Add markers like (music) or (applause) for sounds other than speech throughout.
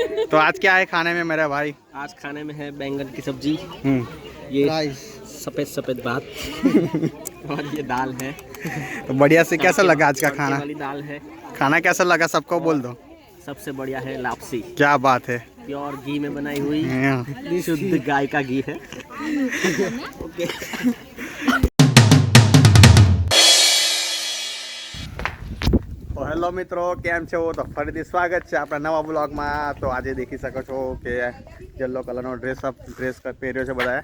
तो आज क्या है खाने में मेरा भाई? आज खाने में है बैंगन की सब्ज़ी। हम्म। ये सफ़ेद सफ़ेद भात। (laughs) और ये दाल है। तो बढ़िया से कैसा लगा आज का खाना? वाली दाल है। खाना कैसा लगा सबको बोल दो। सबसे बढ़िया है लापसी। क्या बात है। प्योर घी में बनाई हुई। हाँ। शुद्ध गाय का घी है। (laughs) (laughs) ओके। હેલો મિત્રો, કેમ છો? તો ફરીથી સ્વાગત છે આપણા નવા બ્લોગમાં. તો આજે દેખી શકો છો કે યલો કલરનો ડ્રેસ અપ ડ્રેસ પહેર્યો છે બધાએ.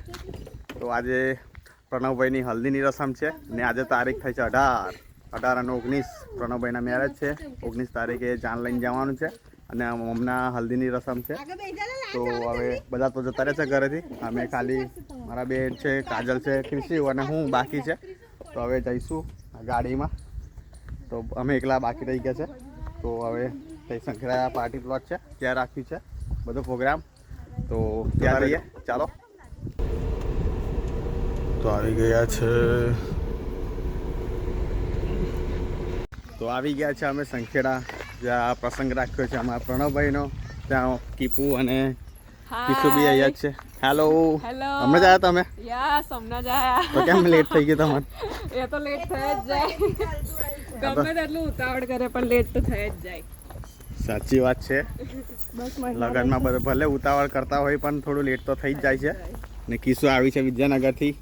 તો આજે પ્રણવભાઈની હલ્દીની રસમ છે ને આજે તારીખ થઈ છે અઢાર. અઢાર અને ઓગણીસ પ્રણવભાઈના મેરેજ છે. ઓગણીસ તારીખે જાન લઈને જવાનું છે અને હમણાં હલ્દીની રસમ છે. તો હવે બધા તો જતા રહે છે ઘરેથી. અમે ખાલી મારા બેન છે, કાજલ છે ક્રિશી અને હું બાકી છે. તો હવે જઈશું ગાડીમાં. તો અમે એકલા બાકી રહી ગયા છે. તો હવે કઈ સંખેડા પાર્ટી પ્લોટ છે. ત્યાં રાખ્યું છે બધો પ્રોગ્રામ તો ત્યાં રહીએ ચાલો. તો આવી ગયા છે. તો આવી ગયા છે અમે સંખેડા. જ્યાં પ્રસંગ રાખ્યો છે અમારા પ્રણવભાઈનો. ત્યાં કીપુ અને કીસુ બી અહીંયા છે. હેલો હેલો હમણાં જ આવ્યા તમે? યસ હમણાં જ આયા તો કેમ લેટ થઈ ગયું તમારે? (laughs) એ તો લેટ થઈ જ જાય. ગમે તેટલું ઉતાવળ કરે પણ લેટ તો થઈ જ જાય. સાચી વાત છે. લગ્નમાં ભલે ઉતાવળ કરતા હોય પણ થોડું લેટ તો થઈ જ જાય છે. ને કિસુ આવી છે વિદ્યાનગરથી.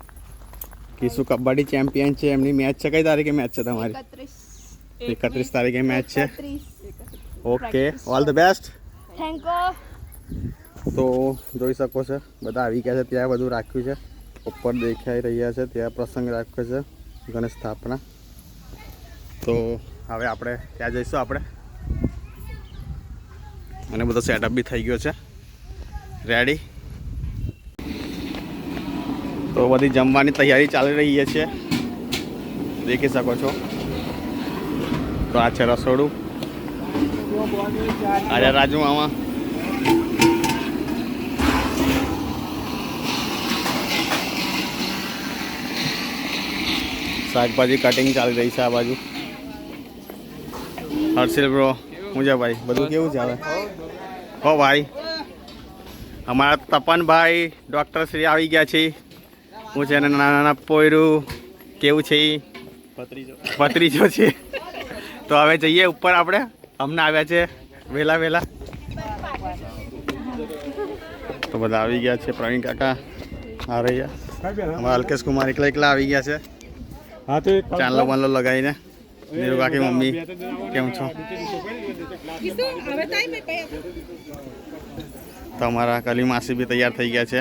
કિસુ કબડ્ડી ચેમ્પિયન છે એમની મેચ છે. કઈ તારીખે મેચ છે તમારી? એકત્રીસ. તારીખે મેચ છે. Okay all the best thank you તો જોઈ શકો છો બધા આવી ગયા છે ત્યાં બધું રાખ્યું છે. ઉપર દેખાઈ રહ્યા છે ત્યાં પ્રસંગ રાખ્યો છે ગણેશ સ્થાપના. તો હવે આપણે ત્યાં જઈશું આપણે. અને બધો સેટઅપ બી થઈ ગયો છે. રેડી તો બધી જમવાની તૈયારી ચાલી રહી છે. દેખી શકો છો. તો આ છે રસોડું. આજે રાજુ મામા. શાકભાજી કટિંગ ચાલી રહી છે આ બાજુ. હર્ષિલ બ્રો મુજા ભાઈ. બધું કેવું ચાલે હો ભાઈ. અમારા તપનભાઈ ડૉક્ટર શ્રી આવી ગયા છે. હું છે ને નાના નાના પોયરું. કેવું છે ઈ? ભત્રીજો. છે. તો હવે જઈએ ઉપર આપણે. હમણાં આવ્યા છે. વહેલા વહેલા તો બધા આવી ગયા છે. પ્રવીણ કાકા આ રહ્યા. અમારા અલ્કેશ કુમાર એકલા એકલા આવી ગયા છે. ચાંદલો બાંદલો લગાવીને. નીરુ કાકી મમ્મી કેમ છો? તમારા કલી માસી બી તૈયાર થઈ ગયા છે.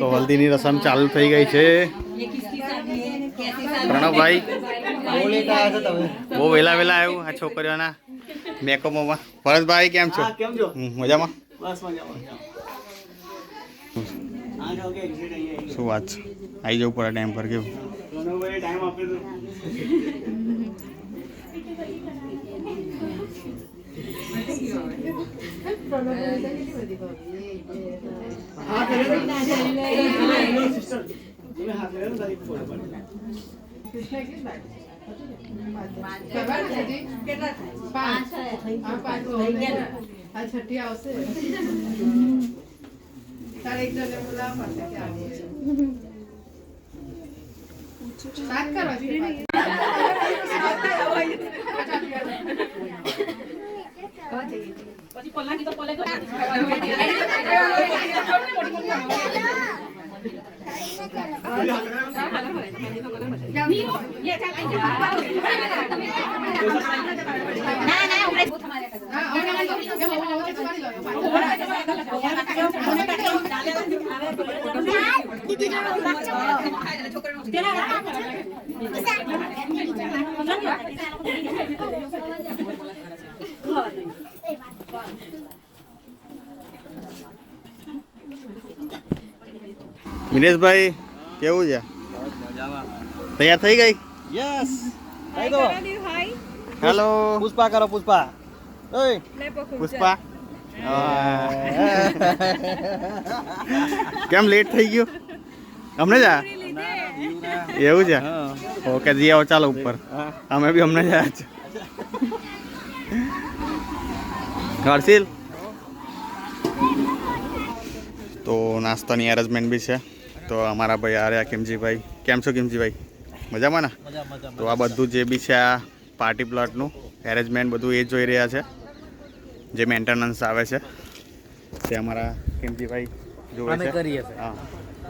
તો હલ્દીની રસમ ચાલુ થઈ ગઈ છે. પ્રણવભાઈ બહુ વહેલા વહેલા આવ્યું આ છોકરીઓના મેકઅપમાં. ભરતભાઈ કેમ છો? મજામાં? શું વાત છે? આવી જવું પડે ટાઈમ પર કેવું ટાઈમ આપી દો આ છઠ્ઠી આવશે તારે એક જણ બોલાવવા પડશે કે આવે. વાત કરો છે હા, હવે તો કેમ હવે તો તમારી લો. મિનેશભાઈ કેવું છે? તૈયાર થઈ ગઈ? યસ હેલો પુષ્પા કરો પુષ્પા. ઓય. પુષ્પા. કેમ લેટ થઈ ગયું? અમને જા એવું છે? ઓકે જી આવો ચાલો ઉપર. અમે બી અમને જયા છે હર્ષિલ? તો નાસ્તાની અરેન્જમેન્ટ બી છે. તો અમારા ભાઈ આર્યા કિમજીભાઈ. કેમ છો કિમજીભાઈ? મજામાં ને? તો આ બધું જે બી છે આ પાર્ટી પ્લોટનું એરેન્જમેન્ટ બધું એ જોઈ રહ્યા છે. જે મેન્ટેનન્સ આવે છે તે અમારા કિમજીભાઈ જોવે છે. હા.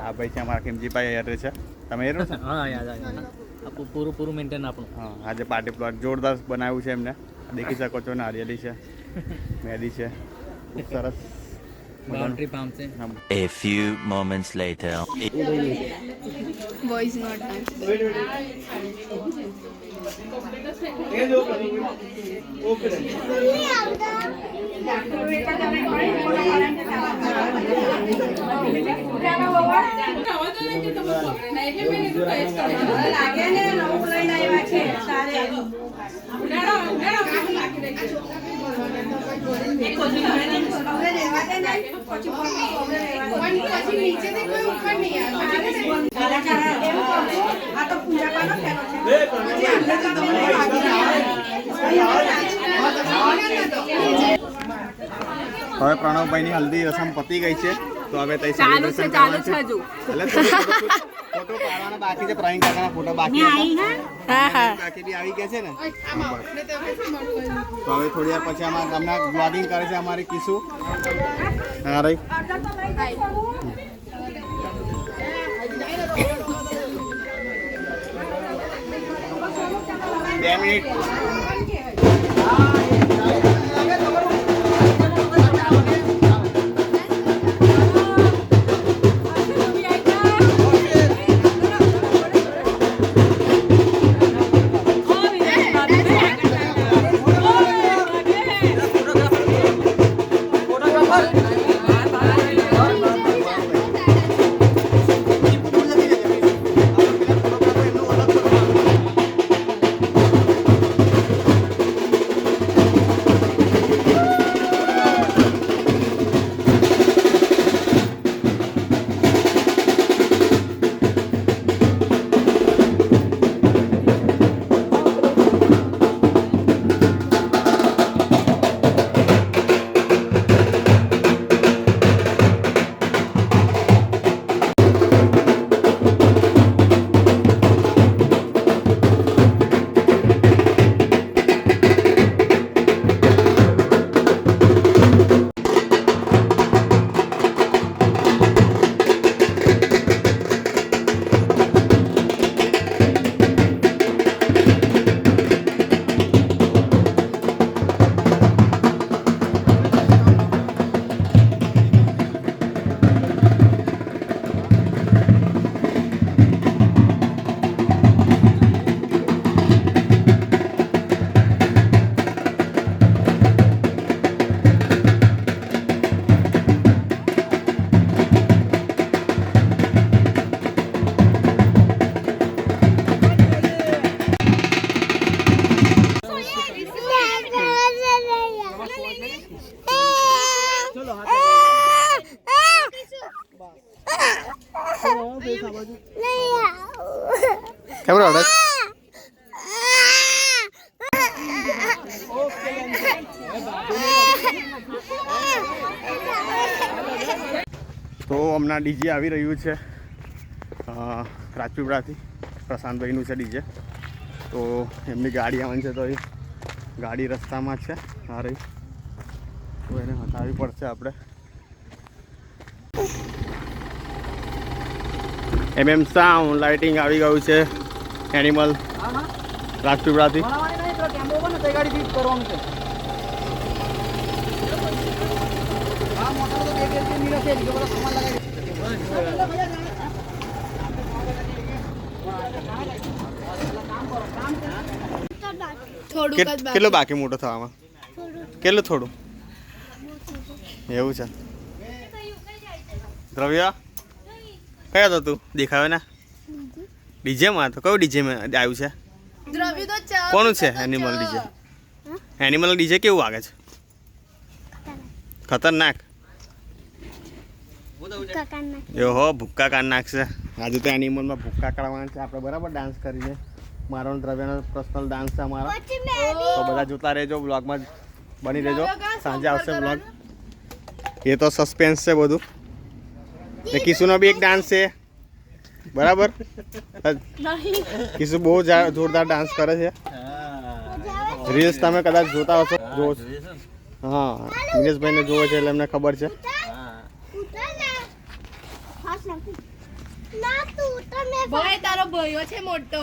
આ ભાઈ છે અમારા કિમજીભાઈ હેરે છે. તમે હેરો છો? હા યાદ પૂરું પૂરું મેન્ટેન આપણું. હા આજે પાર્ટી પ્લોટ જોરદાર બનાવ્યું છે એમને. દેખી શકો છો નારિયેલી છે મેદી છે. ખૂબ સરસ. બાઉન્ડ્રી ફાર્મ છે આમ A few moments later. Boys not dance. પછી નીચેથી કોઈ ઉપર નહીં આવે હવે પ્રણવભાઈની હલ્દી રસમ પતી ગઈ છે તો હવે તૈયાર ચાલુ છે ચાલુ છે. હજુ. ફોટો પાડવાના બાકી છે પ્રવીણ કાકાના ફોટો બાકી હતા. બાકી બી આવી ગયા છે ને? તો હવે થોડી વાર પછી આમાં હમણાં બ્લોગિંગ કરે છે અમારી કિસુ હા રહી બે મિનિટ. કેમ રડે તો હમણાં ડીજે આવી રહ્યું છે રાજપીપળાથી. પ્રશાંતભાઈનું છે ડીજે. તો એમની ગાડી આવવાની છે તો એ ગાડી રસ્તામાં છે, આ રહી. તો એને હટાવવી પડશે આપણે. એમ એમ સાઉન્ડ લાઇટિંગ આવી ગયું છે એનિમલ રાજપીપળાથી. કેટલો બાકી. મોટો થવામાં કેટલું થોડું? એવું છે. દ્રવ્ય? કયો હતો તું? દેખાયો ને? ડીજેમાં તો કયું ડીજેમાં આવ્યું છે? કોનું છે? Animal DJ? એનિમલ ડીજે કેવું વાગે છે? ખતરનાક. ઓહો ભૂક્કા કાઢ નાખશે આજે તો એનિમલમાં ભૂક્કા કાઢવાના છે. આપણે બરાબર ડાન્સ કરીને મારો દ્રવ્યનો પર્સનલ ડાન્સ છે અમારો. તો બધા જોતા રહેજો બ્લોગમાં બની રહેજો. સાંજે આવશે બ્લોગ એ તો સસ્પેન્સ છે બધું. ને કિશુનો બી એક ડાન્સ છે. બરાબર? કિશુ બહુ જા- જોરદાર ડાન્સ કરે છે. રીલ્સ તમે કદાચ જોતા હશો. જો હા દિનેશભાઈને જોવે છે એટલે એમને ખબર છે. ભાઈ તારો ભાઈઓ છે મોટો.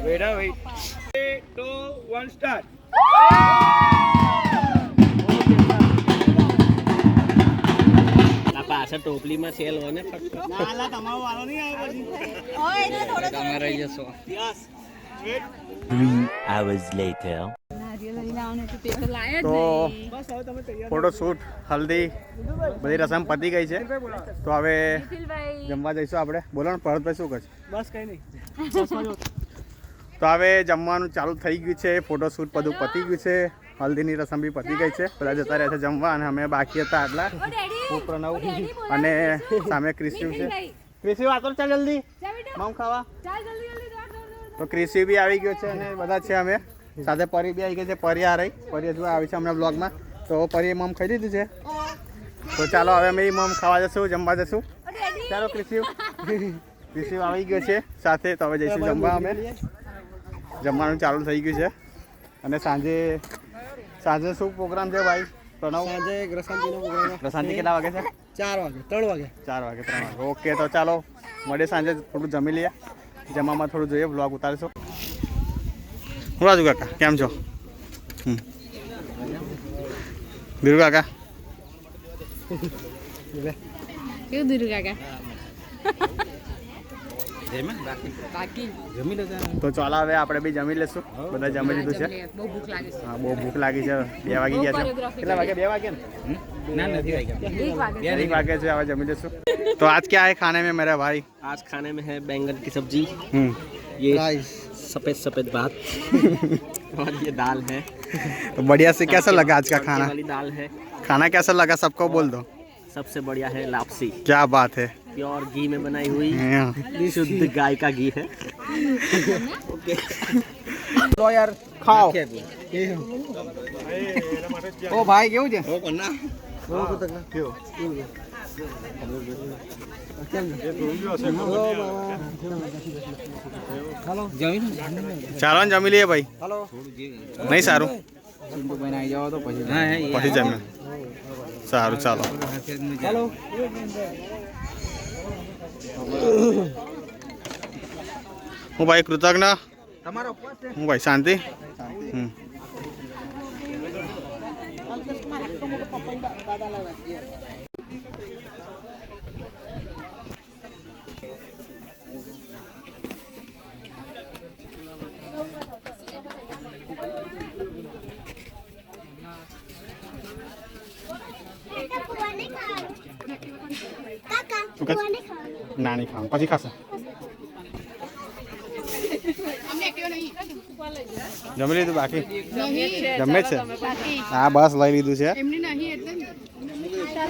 Wait, wait. Three, પાછળ ટોપલીમાં સેલ હોય ને તમારો વાળો નહીં આવે પછી તમારે જશો યસ Three hours later. તો ફોટોશૂટ હલ્દી બધી રસમ પતી ગઈ છે. તો હવે જમવા જઈશું આપણે. બોલો ને ભરતભાઈ શું કરશે બસ કઈ નહીં. તો હવે જમવાનું ચાલુ થઈ ગયું છે. ફોટોશૂટ બધું પતી ગયું છે. હલ્દીની રસમ બી પતી ગઈ છે. બધા જતા રહ્યા છે જમવા અને અમે બાકી હતા આટલા. હું પ્રણવ અને સામે ક્રિસ્યુ છે. ક્રિસ્યુ આતો ચાલ જલ્દી. મામ ખાવા. તો કૃષિ બી આવી ગયો છે અને બધા છે અમે. સાથે પરી બી આવી ગઈ છે પરી આ રહી. પરી હજુ આવી છે હમણાં બ્લોગમાં તો પરી મમ ખાઈ દીધું છે. તો ચાલો હવે અમે મમ ખાવા જશું જમવા જશું. ચાલો કૃષિ. ક્રિસ્યુ આવી ગયો છે. સાથે તો હવે જઈશું જમવા અમે. જમવાનું ચાલુ થઈ ગયું છે. અને સાંજે સાંજે શું પ્રોગ્રામ છે ભાઈ? પ્રણવ? સાંજે ગ્રસાંતિનો પ્રોગ્રામ પ્રશાંતિ કેટલા વાગે છે? ચાર વાગે ત્રણ વાગે. ચાર વાગે ત્રણ વાગે. ઓકે તો ચાલો મળીએ સાંજે થોડું જમી લઈએ. જમવામાં થોડું જોઈએ બ્લોગ ઉતારશો. હું રાજુ કાકા કેમ છો? હમ. ધીરુ કાકા? કેવું કાકા? તો ચાલો હવે આપણે બી જમી લેશું બધા જમી લીધું છે. હા બહુ ભૂખ લાગી છે. બે વાગી ગયા છે. કેટલા વાગે? બે વાગે ને? तो आज क्या है खाने में मेरा भाई? आज खाने में है बैंगन की सब्ज़ी। हम्म। ये सफ़ेद सफ़ेद बात (laughs) और ये दाल है। तो बढ़िया से कैसा लगा आज का खाना? वाली दाल है। खाना कैसा लगा सबको बोल दो। सबसे बढ़िया है लापसी। क्या बात है। प्योर घी में बनाई हुई हाँ। शुद्ध गाय का घी है। ओके। तो यार खाओ। ओ भाई क्यों जे ओ कन्ना। ચાલો ને જમી લઈએ ભાઈ. નહીં સારું. પછી જમે. સારું ચાલો. હું ભાઈ કૃતજ્ઞ. હું ભાઈ શાંતિ. હમ. Nani kan, pasti kasih. Jamil itu baki. Jamil sih. Ah, bahas lain itu sih.